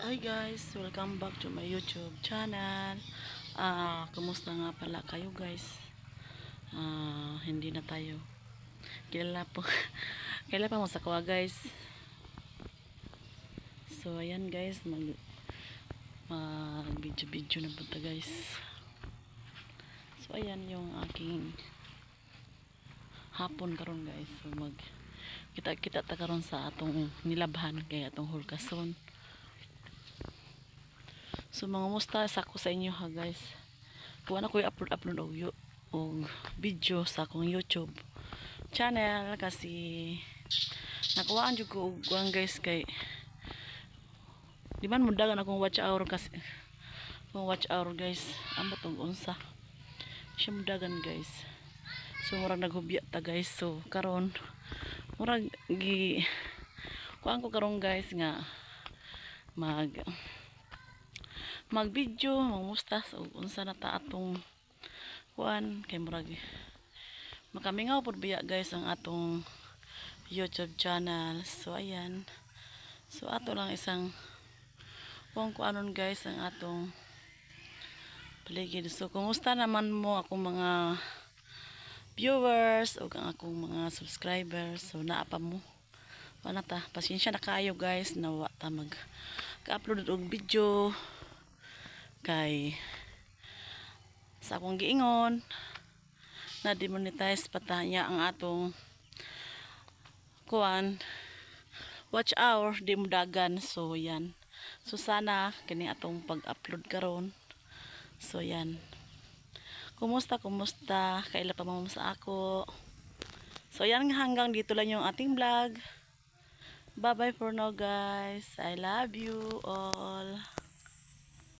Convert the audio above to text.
Hi guys, welcome back to my YouTube channel. Ah, kumusta nga pala kayo guys? Ah, hindi na tayo. Kilala po. Kilala pa mo sa kuha guys. So ayan guys, mag mag video video na punta guys. So ayan yung aking hapon karon guys. So mag kita kita ta karon sa atong nilabhan kay atong hulkason. So mga musta sa ko sa inyo ha guys. Kuha na ko i-upload upload og, og video sa akong YouTube channel kasi nakuhaan jud ko og guys kay di man mo dagan akong watch hour kasi akong watch hour guys. Ambot og unsa. Siya mo dagan guys. So murag naghubya ta guys. So karon murag gi kuhaan ko karon guys nga mag mag-video, mangusta so unsa na ta atong kuan kay murag makamingaw pud biya guys ang atong YouTube channel. So ayan. So ato lang isang kung kuanon guys ang atong paligid. So kumusta naman mo akong mga viewers o ang akong mga subscribers. So naa pa mo. Wala ta. Pasensya na kayo guys na wa ta mag ka-upload og video kay sa akong giingon na demonetize patanya ang atong kuan watch hour di mo dagan. So yan. So sana kini atong pag-upload karon. So yan. Kumusta kumusta? Kaila pa mo sa ako? So yan hanggang dito lang yung ating vlog. Bye bye for now guys. I love you all